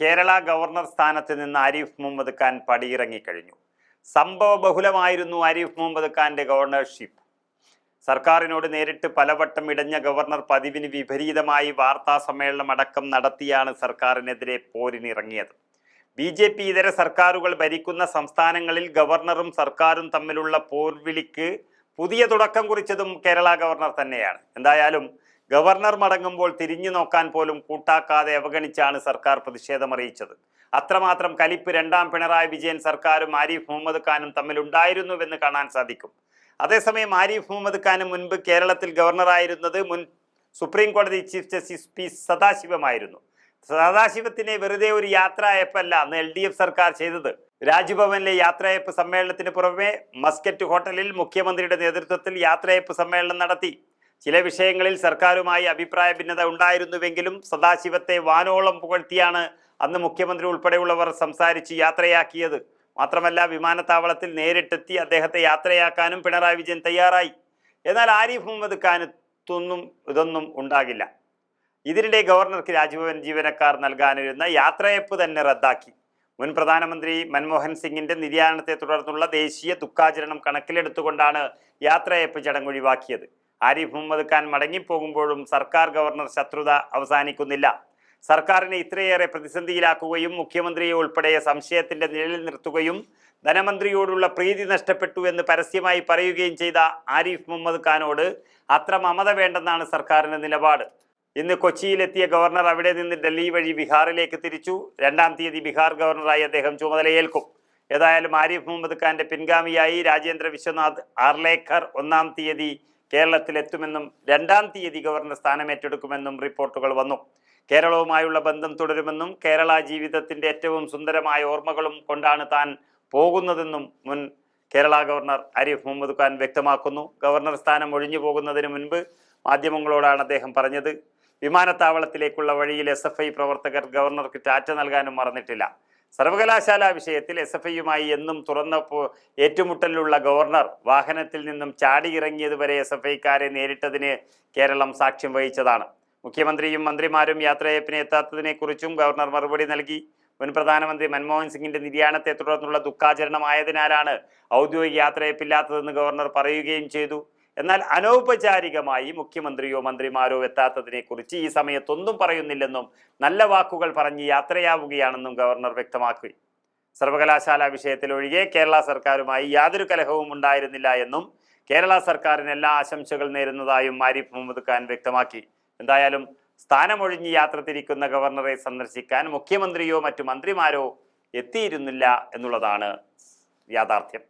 Kerala governor സ്ഥാനത്ത് നിന്ന് ആരിഫ് മുഹമ്മദ് ഖാൻ പടിയിറങ്ങിക്കഴിഞ്ഞു. സംഭവ ബഹുലമായിരുന്നു ആരിഫ് മുഹമ്മദ് ഖാന്റെ ഗവർണർഷിപ്പ്. സർക്കാരിനോട് നേരിട്ട് പലവട്ടം ഇടഞ്ഞ ഗവർണർ പതിവിന് വിപരീതമായി വാർത്താ സമ്മേളനം അടക്കം നടത്തിയാണ് സർക്കാരിനെതിരെ പോരിനിറങ്ങിയത്. ബി ജെ പി ഇതര സർക്കാരുകൾ ഭരിക്കുന്ന സംസ്ഥാനങ്ങളിൽ ഗവർണറും സർക്കാരും തമ്മിലുള്ള പോർവിളിക്ക് പുതിയ തുടക്കം കുറിച്ചതും കേരള ഗവർണർ തന്നെയാണ്. എന്തായാലും ഗവർണർ മടങ്ങുമ്പോൾ തിരിഞ്ഞു നോക്കാൻ പോലും കൂട്ടാക്കാതെ അവഗണിച്ചാണ് സർക്കാർ പ്രതിഷേധമറിയിച്ചത് അത്രമാത്രം കലിപ്പ് രണ്ടാം പിണറായി വിജയൻ സർക്കാരും ആരിഫ് മുഹമ്മദ് ഖാനും തമ്മിലുണ്ടായിരുന്നുവെന്ന് കാണാൻ സാധിക്കും. അതേസമയം ആരിഫ് മുഹമ്മദ് ഖാന് മുൻപ് കേരളത്തിൽ ഗവർണറായിരുന്നത് മുൻ സുപ്രീം കോടതി ചീഫ് ജസ്റ്റിസ് പി സദാശിവമായിരുന്നു. സദാശിവത്തിനെ വെറുതെ ഒരു യാത്രയപ്പല്ല അന്ന് എൽ ഡി എഫ് സർക്കാർ ചെയ്തത്. രാജ്ഭവനിലെ യാത്രയപ്പ് സമ്മേളനത്തിന് പുറമെ മസ്കറ്റ് ഹോട്ടലിൽ മുഖ്യമന്ത്രിയുടെ നേതൃത്വത്തിൽ യാത്രയപ്പ് സമ്മേളനം നടത്തി. ചില വിഷയങ്ങളിൽ സർക്കാരുമായി അഭിപ്രായ ഭിന്നത ഉണ്ടായിരുന്നുവെങ്കിലും സദാശിവത്തെ വാനോളം പുകഴ്ത്തിയാണ് അന്ന് മുഖ്യമന്ത്രി ഉൾപ്പെടെയുള്ളവർ സംസാരിച്ച് യാത്രയാക്കിയത്. മാത്രമല്ല വിമാനത്താവളത്തിൽ നേരിട്ടെത്തി അദ്ദേഹത്തെ യാത്രയാക്കാനും പിണറായി വിജയൻ തയ്യാറായി. എന്നാൽ ആരിഫ് മുഹമ്മദ് ഖാനത്തൊന്നും ഇതൊന്നും ഉണ്ടാകില്ല. ഇതിനിടെ ഗവർണർക്ക് രാജ്ഭവൻ ജീവനക്കാർ നൽകാനിരുന്ന യാത്രയപ്പ് തന്നെ റദ്ദാക്കി. മുൻ പ്രധാനമന്ത്രി മൻമോഹൻ സിംഗിന്റെ നിര്യാണത്തെ തുടർന്നുള്ള ദേശീയ ദുഃഖാചരണം കണക്കിലെടുത്തുകൊണ്ടാണ് യാത്രയപ്പ് ചടങ്ങ് ഒഴിവാക്കിയത്. ആരിഫ് മുഹമ്മദ് ഖാൻ മടങ്ങിപ്പോകുമ്പോഴും സർക്കാർ ഗവർണർ ശത്രുത അവസാനിക്കുന്നില്ല. സർക്കാരിനെ ഇത്രയേറെ പ്രതിസന്ധിയിലാക്കുകയും മുഖ്യമന്ത്രിയെ ഉൾപ്പെടെ സംശയത്തിന്റെ നിഴലിൽ നിർത്തുകയും ധനമന്ത്രിയോടുള്ള പ്രീതി നഷ്ടപ്പെട്ടു എന്ന് പരസ്യമായി പറയുകയും ചെയ്ത ആരിഫ് മുഹമ്മദ് ഖാനോട് അത്ര മമത വേണ്ടെന്നാണ് സർക്കാരിന്റെ നിലപാട്. ഇന്ന് കൊച്ചിയിലെത്തിയ ഗവർണർ അവിടെ നിന്ന് ഡൽഹി വഴി ബീഹാറിലേക്ക് തിരിച്ചു. രണ്ടാം തീയതി ബീഹാർ ഗവർണറായി അദ്ദേഹം ചുമതലയേൽക്കും. ഏതായാലും ആരിഫ് മുഹമ്മദ് ഖാന്റെ പിൻഗാമിയായി രാജേന്ദ്ര വിശ്വനാഥ് ആർലേക്കർ ഒന്നാം തീയതി കേരളത്തിലെത്തുമെന്നും രണ്ടാം തീയതി ഗവർണർ സ്ഥാനമേറ്റെടുക്കുമെന്നും റിപ്പോർട്ടുകൾ വന്നു. കേരളവുമായുള്ള ബന്ധം തുടരുമെന്നും കേരള ജീവിതത്തിന്റെ ഏറ്റവും സുന്ദരമായ ഓർമ്മകളും കൊണ്ടാണ് താൻ പോകുന്നതെന്നും മുൻ കേരള ഗവർണർ ആരിഫ് മുഹമ്മദ് ഖാൻ വ്യക്തമാക്കുന്നു. ഗവർണർ സ്ഥാനം ഒഴിഞ്ഞു പോകുന്നതിന് മുൻപ് മാധ്യമങ്ങളോടാണ് അദ്ദേഹം പറഞ്ഞത്. വിമാനത്താവളത്തിലേക്കുള്ള വഴിയിൽ എസ് പ്രവർത്തകർ ഗവർണർക്ക് ടാറ്റ നൽകാനും മറന്നിട്ടില്ല. സർവകലാശാല വിഷയത്തിൽ എസ് എഫ് ഐയുമായി എന്നും തുറന്ന ഏറ്റുമുട്ടലിലുള്ള ഗവർണർ വാഹനത്തിൽ നിന്നും ചാടി ഇറങ്ങിയതുവരെ എസ് എഫ് ഐക്കാരെ നേരിട്ടതിന് കേരളം സാക്ഷ്യം വഹിച്ചതാണ്. മുഖ്യമന്ത്രിയും മന്ത്രിമാരും യാത്രയപ്പിന് എത്താത്തതിനെക്കുറിച്ചും ഗവർണർ മറുപടി നൽകി. മുൻ പ്രധാനമന്ത്രി മൻമോഹൻ സിംഗിന്റെ നിര്യാണത്തെ തുടർന്നുള്ള ദുഃഖാചരണമായതിനാലാണ് ഔദ്യോഗിക യാത്രയപ്പില്ലാത്തതെന്ന് ഗവർണർ പറയുകയും ചെയ്തു. എന്നാൽ അനൗപചാരികമായി മുഖ്യമന്ത്രിയോ മന്ത്രിമാരോ എത്താത്തതിനെക്കുറിച്ച് ഈ സമയത്തൊന്നും പറയുന്നില്ലെന്നും നല്ല വാക്കുകൾ പറഞ്ഞ് യാത്രയാവുകയാണെന്നും ഗവർണർ വ്യക്തമാക്കി. സർവകലാശാല വിഷയത്തിലൊഴികെ കേരള സർക്കാരുമായി യാതൊരു കലഹവും ഉണ്ടായിരുന്നില്ല എന്നും കേരള സർക്കാരിന് എല്ലാ ആശംസകൾ നേരുന്നതായും ആരിഫ് മുഹമ്മദ് ഖാൻ വ്യക്തമാക്കി. എന്തായാലും സ്ഥാനമൊഴിഞ്ഞ് യാത്ര തിരിക്കുന്ന ഗവർണറെ സന്ദർശിക്കാൻ മുഖ്യമന്ത്രിയോ മറ്റു മന്ത്രിമാരോ എത്തിയിരുന്നില്ല എന്നുള്ളതാണ് യാഥാർത്ഥ്യം.